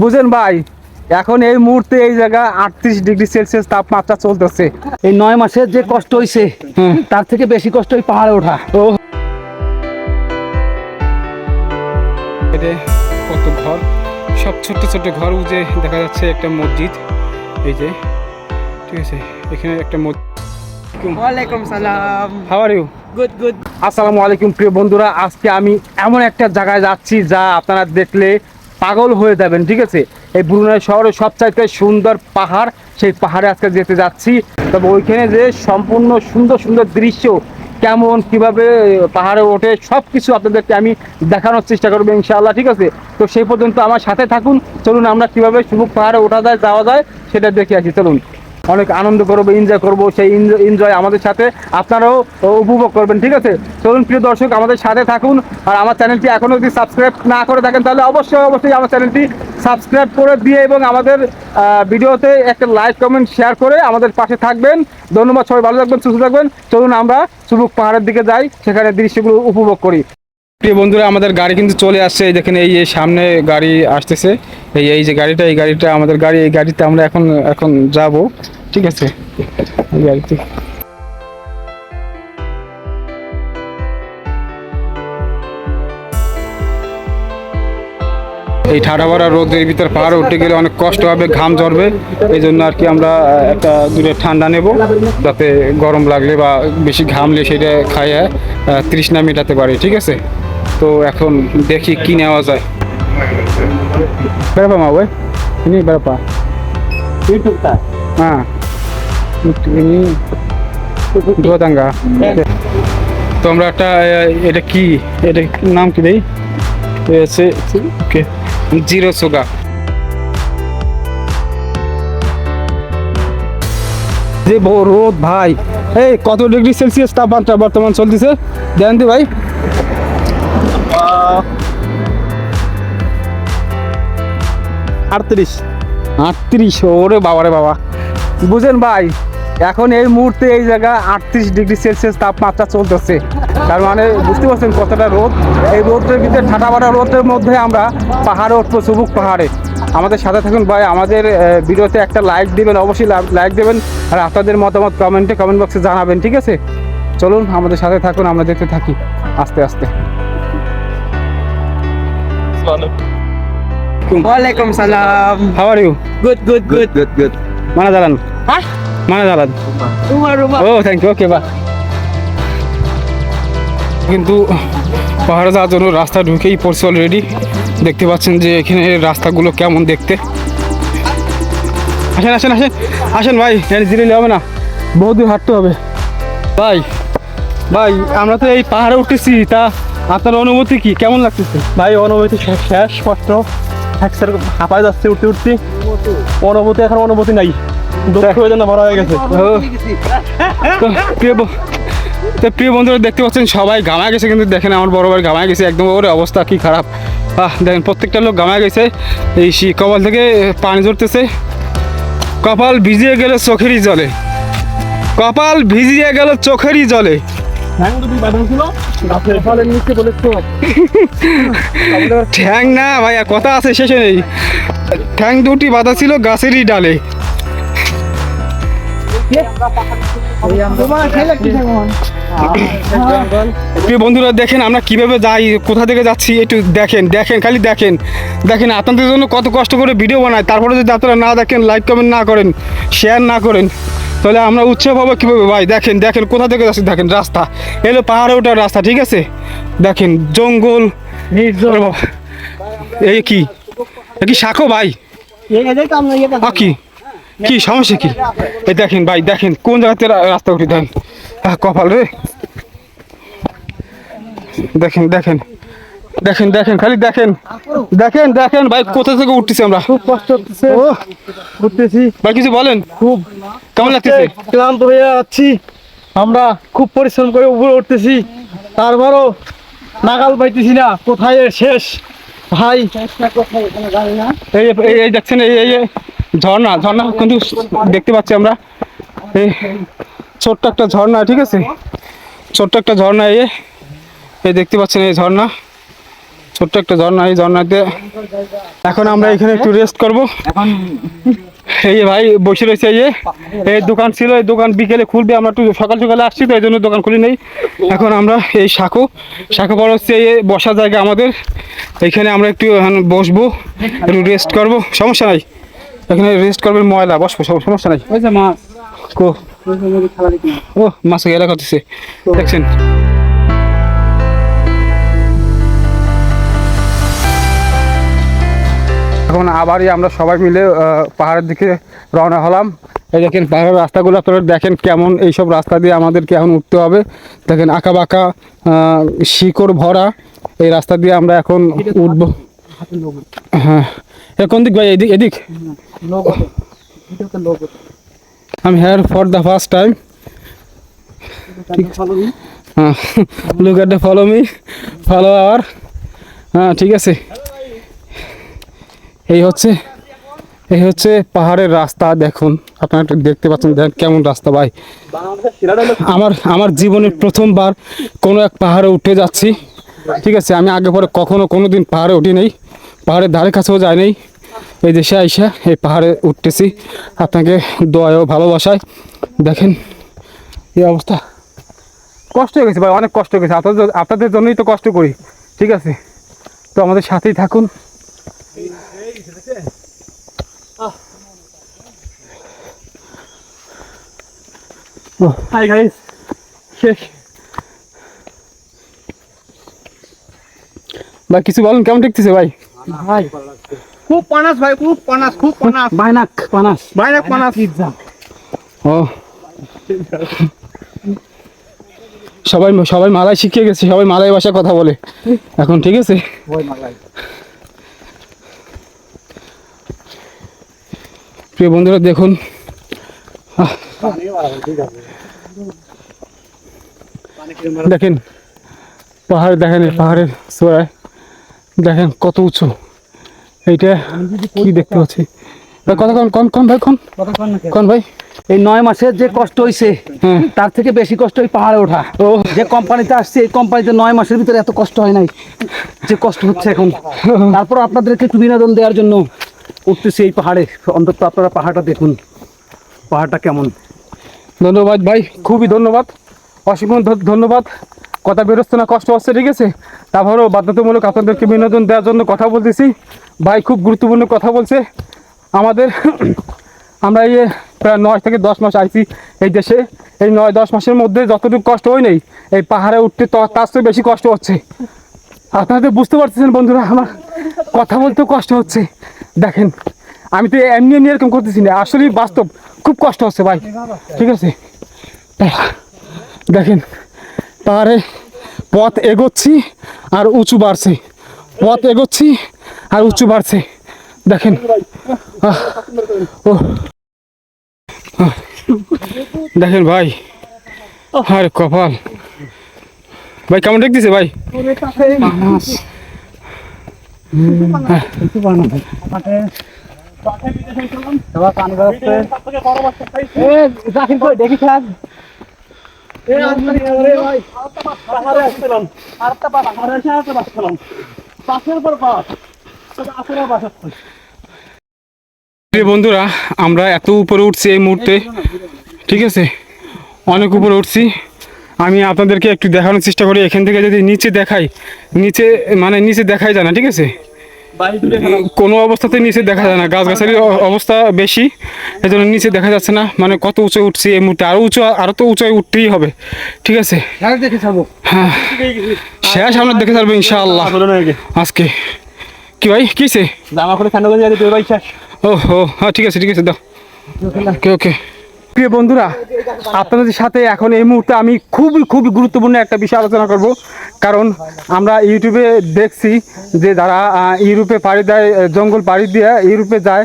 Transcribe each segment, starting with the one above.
বুঝেন ভাই এখন এই মুহূর্তে এই জায়গা আটত্রিশ ডিগ্রি সেলসিয়াস তাপমাত্রা চলতেছে। এই নয় মাসের যে কষ্ট হয়েছে তার থেকে বেশি কষ্ট ওই পাহাড়ে ওঠা। ও কত ঘর? সব ছোট্ট ছোট্ট ঘর উজে দেখা যাচ্ছে একটা মসজিদ। এই যে ঠিক আছে এখানে একটা মসজিদ। ওয়ালাইকুম সালাম। How are you good good আসসালামু আলাইকুম প্রিয় বন্ধুরা। আজকে আমি এমন একটা জায়গায় যাচ্ছি যা আপনারা দেখলে পাগল হয়ে যাবেন ঠিক আছে? এই ব্রুনাই শহরের সবচাইতে সুন্দর পাহাড়। সেই পাহাড়ে আজকে যেতে যাচ্ছি। তবে ওইখানে যে সম্পূর্ণ সুন্দর সুন্দর দৃশ্য কেমন কীভাবে পাহাড়ে ওঠে সব কিছু আপনাদেরকে আমি দেখানোর চেষ্টা করব ইনশাআল্লাহ ঠিক আছে? তো সেই পর্যন্ত আমার সাথে থাকুন। চলুন আমরা কীভাবে সুমুখ পাহাড়ে ওঠা যায় যাওয়া যায় সেটা দেখে আসি। চলুন। অনেক আনন্দ করব এনজয় করব, সেই এনজয় আমাদের সাথে। আপনারাও উপভোগ করবেন, ঠিক আছে? চলুন প্রিয় দর্শক, আমাদের সাথে থাকুন। আর আমার চ্যানেলটি এখনও যদি সাবস্ক্রাইব না করে থাকেন, তাহলে অবশ্যই অবশ্যই আমার চ্যানেলটি সাবস্ক্রাইব করে দিয়ে এবং আমাদের ভিডিওতে একটা লাইক কমেন্ট শেয়ার করে আমাদের পাশে থাকবেন। ধন্যবাদ, সবাই ভালো থাকবেন, সুস্থ থাকবেন। চলুন আমরা চুবুক পাহাড়ের দিকে যাই, সেখানে দৃশ্যগুলো উপভোগ করি। প্রিয় বন্ধুরা, আমাদের গাড়ি কিন্তু চলে আসছে। এই দেখেন, এই সামনে গাড়ি আসতেছে। এই এই যে গাড়িটা, এই গাড়িটা, আমাদের গাড়ি, এই গাড়িতে আমরা এখন এখন যাব। ঠিক আছে। এই গাড়িতে এই ঠাডা ভরা রোদের ভিতর পাহাড়ে উঠতে গেলে অনেক কষ্ট হবে ঘাম ঝরবে। এই জন্য আর কি আমরা একটা দূরে ঠান্ডা নেব যাতে গরম লাগলে বা বেশি ঘামলে সেটা খাইয়ে তৃষ্ণা মেটাতে পারি ঠিক আছে? তো এখন দেখি কি নেওয়া যায়। berapa mau weh ini tangga তো আমরা একটা এটা কি? এটা নাম কি দেই? ওকে. জিরো সুগা। যে বড় রোদ ভাই। এই কত ডিগ্রি সেলসিয়াস তাপমাত্রা বর্তমান চলতেছে? দেন দি ভাই। আটত্রিশ। আটত্রিশ ওরে বাবা রে বাবা। বুঝেন ভাই এখন এই মুহূর্তে এই জায়গা আটত্রিশ ডিগ্রি সেলসিয়াস তাপমাত্রা চলতেছে। তার মানে বুঝতে পারছেন কতটা রোদ? এই রোদের ভিতরে ঠাটা বাটা রোদের মধ্যে আমরা পাহাড়ে উঠবো চুবুক পাহাড়ে। আমাদের সাথে থাকুন ভাই আমাদের ভিডিওতে একটা লাইক দিবেন অবশ্যই লাইক দেবেন আর আপনাদের মতামত কমেন্টে কমেন্ট বক্সে জানাবেন ঠিক আছে? চলুন আমাদের সাথে থাকুন আমরা দেখতে থাকি আস্তে আস্তে। ওয়ালাইকুম সালাম। How are you good good good good good mana jalan Hah? mana jalan Rumah rumah. ও থ্যাংক ইউ ওকে বা কিন্তু পাহাড়ে যাওয়ার জন্য রাস্তা ঢুকেই পড়ছে অলরেডি দেখতে পাচ্ছেন যে এখানে রাস্তাগুলো কেমন দেখতে। আসেন আসেন আসেন। আসেন ভাই জিরে হবে না। বহু দূর হাঁটতে হবে। ভাই ভাই আমরা তো এই পাহাড়ে উঠেছি তা আপনার অনুভূতি কি? কেমন লাগতেছে? ভাই অনুভূতি শেষ শেষ কষ্ট। একসাথে হাঁপায় যাচ্ছে উঠতে উঠতে। অনুভূতি এখন অনুভূতি নাই। দুঃখ হয়ে যেন বড় হয়ে গেছে। প্রিয় তো প্রিয় বন্ধুরা দেখতে পাচ্ছেন সবাই গামায় গেছে কিন্তু দেখেন আমার বড় ভাই গামায় গেছে একদম ওর অবস্থা কি খারাপ। আহ দেখেন প্রত্যেকটা লোক গামায় গেছে। এই কপাল থেকে পানি ঝরতেছে। কপাল ভিজিয়ে গেল চোখেরই জলে। কপাল ভিজিয়ে গেল চোখেরই জলে। ঠ্যাং না ভাইয়া কথা আছে শেষে নেই। ঠ্যাং দুটি বাঁধা ছিল গাছেরই ডালে। প্রিয় বন্ধুরা দেখেন আমরা কীভাবে যাই কোথা থেকে যাচ্ছি একটু দেখেন দেখেন খালি দেখেন। দেখেন আপনাদের জন্য কত কষ্ট করে ভিডিও বানাই তারপরে যদি আপনারা না দেখেন লাইক কমেন্ট না করেন শেয়ার না করেন তাহলে আমরা উৎসব হব কীভাবে? ভাই দেখেন দেখেন কোথা থেকে যাচ্ছি? দেখেন রাস্তা। এলো পাহাড়ে ওঠার রাস্তা ঠিক আছে? দেখেন জঙ্গল। এই কি? কি শাখো ভাই? কি? কি সমস্যা কি? এই দেখেন ভাই দেখেন কোন জায়গাতে রাস্তা উঠে দেখেন কপাল রে। দেখেন দেখেন। দেখেন দেখেন খালি দেখেন। দেখেন দেখেন ভাই কোথা থেকে উঠতেছি আমরা? খুব কষ্ট হচ্ছে। ও। উঠতেছি। ভাই কিছু বলেন? খুব কেমন লাগতেছে? ক্লান্ত হয়ে যাচ্ছি আমরা খুব পরিশ্রম করে উপরে উঠতেছি। তারপরও নাগাল পাইতেছি না কোথায় শেষ? ভাই, এই এই দেখছেন, এই এই ঝর্ণা ঝর্ণা কিন্তু দেখতে পাচ্ছি আমরা। এই ছোট্ট একটা ঝর্ণা, ঠিক আছে? ছোট্ট একটা ঝর্ণা এই এই দেখতে পাচ্ছেন এই ঝর্ণা। ছোট্ট একটা ঝর্ণা, এই ঝর্ণাতে। এখন আমরা এখানে একটু রেস্ট করব। এই যে ভাই বসে রয়েছে এই যে। এই দোকান ছিল এই দোকান বিকেলে খুলবে আমরা একটু সকাল সকালে আসছি তো এই জন্য দোকান খুলি নেই। এখন আমরা এই শাখো শাখো পর হচ্ছে এই বসার জায়গা আমাদের। এখানে আমরা একটু এখন বসবো একটু রেস্ট করব। সমস্যা নাই। এখানে রেস্ট করবেন ময়লা বসবো সমস্যা নাই। কো ও মাছে গেলা করতেছে। দেখছেন? এখন আবারই আমরা সবাই মিলে পাহাড়ের দিকে রওনা হলাম। এই দেখেন পাহাড়ের রাস্তাগুলো, আপনারা দেখেন কেমন এইসব রাস্তা দিয়ে আমাদেরকে এখন উঠতে হবে। দেখেন আঁকা বাঁকা শিকড় ভরা, এই রাস্তা দিয়ে আমরা এখন উঠবো। হ্যাঁ। কোন দিক ভাই? এদিক এদিক? আমি here for the first time হ্যাঁ। Look at the follow me follow our হ্যাঁ ঠিক আছে। এই হচ্ছে এই হচ্ছে পাহাড়ের রাস্তা, দেখুন, আপনারা দেখতে পাচ্ছেন, দেখেন কেমন রাস্তা ভাই। আমার আমার জীবনের প্রথমবার কোনো এক পাহাড়ে উঠে যাচ্ছি, ঠিক আছে, আমি আগে পরে কখনো কোনো দিন পাহাড়ে উঠি নেই, পাহাড়ের ধারে কাছেও যাই নাই। এই দেশে আইসা এই পাহাড়ে উঠতেছি, আপনাকে দোয়াও ভালোবাসায়। দেখেন, এই অবস্থা। কষ্ট হয়ে গেছে ভাই, অনেক কষ্ট হয়ে গেছে, আপনাদের আপনাদের জন্যই তো কষ্ট করি, ঠিক আছে। তো আমাদের সাথেই থাকুন। হাই গাইস শেষ ভাই কিছু বলেন কেমন দেখতেছে ভাই? ভাই খুব পানাস ভাই খুব পানাস খুব পানাস। বাইনাক পানাস। বাইনাক পানাস। পিৎজা। ও। সবাই সবাই মালায় শিখে গেছে সবাই মালায় ভাষায় কথা বলে। এখন ঠিক আছে? প্রিয় বন্ধুরা দেখুন। দেখেন পাহাড় দেখেন পাহাড়ের চূড়ায়। দেখেন কত উঁচু। এইটা কি দেখতে পাচ্ছি? ভাই কন কন কন ভাই কন? কন ভাই? এই নয় মাসের যে কষ্ট হয়েছে হ্যাঁ। তার থেকে বেশি কষ্ট ওই পাহাড়ে ওঠা। ও। যে কোম্পানিতে আসছে এই কোম্পানিতে নয় মাসের ভিতরে এত কষ্ট হয় নাই। যে কষ্ট হচ্ছে এখন। তারপর আপনাদেরকে একটু বিনোদন দেওয়ার জন্য উঠতেছি এই পাহাড়ে। অন্তত আপনারা পাহাড়টা দেখুন। পাহাড়টা কেমন? ধন্যবাদ ভাই, খুবই ধন্যবাদ। অসীম ধন্যবাদ। কথা বেরোচ্ছে না, কষ্ট হচ্ছে, ঠিক আছে? তারপরেও বাধ্যতামূলক আপনাদেরকে বিনোদন দেওয়ার জন্য কথা বলতেছি। ভাই খুব গুরুত্বপূর্ণ কথা বলছে। আমাদের আমরা এই প্রায় নয় থেকে দশ মাস আইছি এই দেশে। এই নয়, দশ মাসের মধ্যে যতটুকু কষ্ট হয় নাই, এই পাহাড়ে উঠতে তার চেয়ে বেশি কষ্ট হচ্ছে। আপনাদের বুঝতে পারতেছেন বন্ধুরা, আমার কথা বলতেও কষ্ট হচ্ছে। দেখেন, আমি তো এমনি এমনি এরকম করতেছি না। আসলেই বাস্তব। খুব কষ্ট হচ্ছে ভাই। ঠিক আছে? দেখেন পাহাড়ে পথ এগোচ্ছি আর উঁচু বাড়ছে। পথ এগোচ্ছি আর উঁচু বাড়ছে। দেখেন ও দেখেন ভাই আরে কপাল। ভাই কেমন দেখতেছে ভাই? বন্ধুরা, আমরা এত উপরে উঠছি এই মুহূর্তে, ঠিক আছে? অনেক উপরে উঠছি। আমি আপনাদেরকে একটু দেখানোর চেষ্টা করি। এখান থেকে যদি নিচে দেখাই, নিচে মানে নিচে দেখাই যায় না, ঠিক আছে? কোনো অবস্থাতে নিচে দেখা যায় না গাছগাছালির অবস্থা বেশি এই জন্য নিচে দেখা যাচ্ছে না। মানে কত উঁচু উঠছে এই মুহূর্তে আরও উঁচু আরও তো উঁচুয় উঠতেই হবে ঠিক আছে? হ্যাঁ হ্যাঁ। শেষ আমরা দেখে থাকব ইনশাআল্লাহ। আজকে। কি ভাই কিসে জামা করে ঠান্ডা করে যাবে ভাই শেষ। ও হো হ্যাঁ ঠিক আছে ঠিক আছে দাও। ওকে ওকে। প্রিয় বন্ধুরা, আপনাদের সাথে এখন এই মুহূর্তে আমি খুবই খুবই গুরুত্বপূর্ণ একটা বিষয় আলোচনা করব। কারণ আমরা ইউটিউবে দেখছি যে যারা ইউরোপে পাড়ি দেয় জঙ্গল পাড়ি দিয়ে ইউরোপে যায়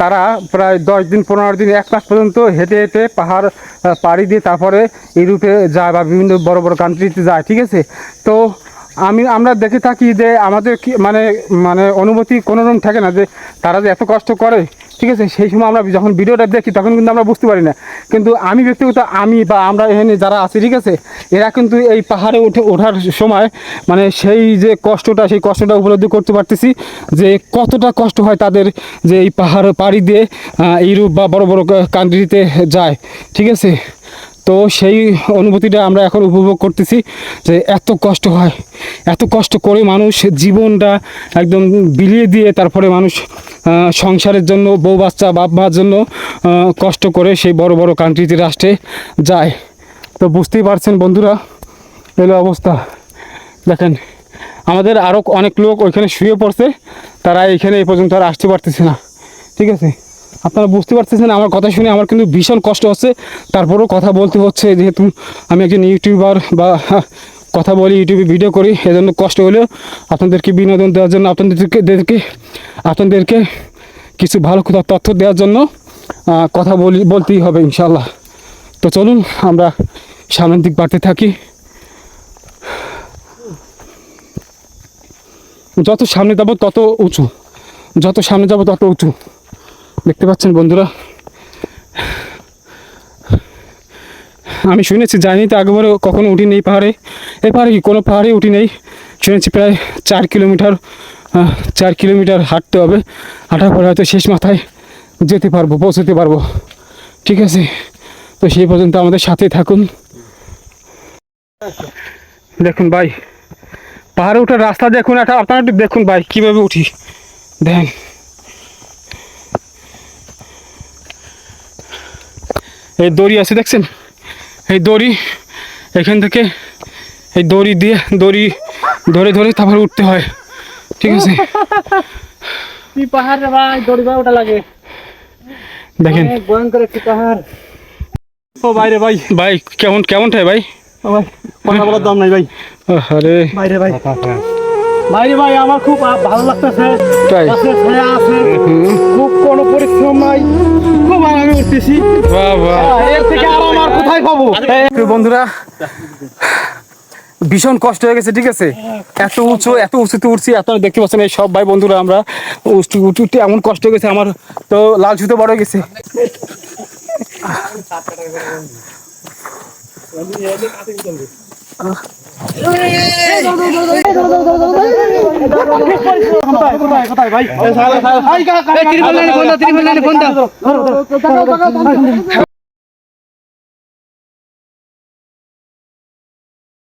তারা প্রায় দশ দিন, পনেরো দিন, এক মাস পর্যন্ত হেঁটে হেঁটে পাহাড় পাড়ি দিয়ে তারপরে ইউরোপে যায় বা বিভিন্ন বড় বড় কান্ট্রিতে যায়, ঠিক আছে? তো আমি, আমরা দেখে থাকি যে আমাদের মানে মানে অনুমতি কোনো রকম থাকে না যে তারা যে এত কষ্ট করে ঠিক আছে? সেই সময় আমরা যখন ভিডিওটা দেখি তখন কিন্তু আমরা বুঝতে পারি না। কিন্তু আমি ব্যক্তিগত আমি বা আমরা এখানে যারা আছি, ঠিক আছে? এরা কিন্তু এই পাহাড়ে উঠে ওঠার সময় মানে সেই যে কষ্টটা, সেই কষ্টটা উপলব্ধি করতে পারতেছি যে কতটা কষ্ট হয় তাদের যে এই পাহাড় পাড়ি দিয়ে ইউরোপ বা বড় বড় কান্ট্রিতে যায়, ঠিক আছে? তো সেই অনুভূতিটা আমরা এখন উপভোগ করতেছি যে এত কষ্ট হয়। এত কষ্ট করে মানুষ জীবনটা একদম বিলিয়ে দিয়ে তারপরে মানুষ সংসারের জন্য, বউ বাচ্চা, বাপ মার জন্য কষ্ট করে সেই বড় বড় কান্ট্রিতে রাষ্ট্রে যায়। তো বুঝতেই পারছেন বন্ধুরা, এলো অবস্থা। দেখেন, আমাদের আরও অনেক লোক ওইখানে শুয়ে পড়ছে, তারা এখানে এই পর্যন্ত আর আসতে পারতেছে না। ঠিক আছে? আপনারা বুঝতে পারতেছেন, আমার কথা শুনে আমার কিন্তু ভীষণ কষ্ট হচ্ছে। তারপরেও কথা বলতে হচ্ছে, যেহেতু আমি একজন ইউটিউবার বা কথা বলি ইউটিউবে ভিডিও করি, এজন্য কষ্ট হলেও আপনাদেরকে বিনোদন দেওয়ার জন্য, আপনাদেরকে, দেরকে, আপনাদেরকে কিছু ভালো তথ্য দেওয়ার জন্য কথা বলি, বলতেই হবে ইনশাল্লাহ তো চলুন, আমরা সামনের দিক বাড়তে থাকি। যত সামনে যাব তত উঁচু। যত সামনে যাব তত উঁচু। দেখতে পাচ্ছেন বন্ধুরা? আমি শুনেছি জানি তো আগেবারও কখনো উঠি নেই পাহাড়ে। এই পাহাড়ে কি কোনো পাহাড়ে উঠি নেই? শুনেছি প্রায় চার কিলোমিটার চার কিলোমিটার হাঁটতে হবে। হাঁটার পরে হয়তো শেষ মাথায় যেতে পারব, পৌঁছতে পারব। ঠিক আছে? তো সেই পর্যন্ত আমাদের সাথে থাকুন। দেখুন ভাই, পাহাড়ে ওঠার রাস্তা দেখুন, একটা আপনারা একটু দেখুন ভাই, কীভাবে উঠি। দেখেন এই দড়ি আছে দেখছেন? এই দড়ি এখান থেকে এই দড়ি দিয়ে দড়ি ধরে ধরে তারপর উঠতে হয়। ঠিক আছে? পাহাড় ভাই দড়ি ভাই ওটা লাগে। দেখেন। ভয়ঙ্কর একটি পাহাড়। ও বাইরে ভাই। ভাই কেমন কেমনটাই ভাই? কথা বলার দম নাই ভাই। আরে বাইরে ভাই। বাইরে ভাই আমার খুব ভালো লাগতেছে। তাই? ছায়া আছে। খুব কোনো পরিশ্রম নাই। খুব আরামে উঠতেছি। বাহ বাহ। এর থেকে আর আমার কোথায় পাবো? বন্ধুরা ভীষণ কষ্ট হয়ে গেছে ঠিক আছে? এত উঁচু এত উঁচুতে উঠছি আপনারা দেখতে পাচ্ছেন এই সব ভাই বন্ধুরা আমরা উঠতে উঠতে উঠতে এমন কষ্ট হয়ে গেছে আমার তো লাল ছুতে বড় হয়ে গেছে। কোথায় কোথায় কোথায় ভাই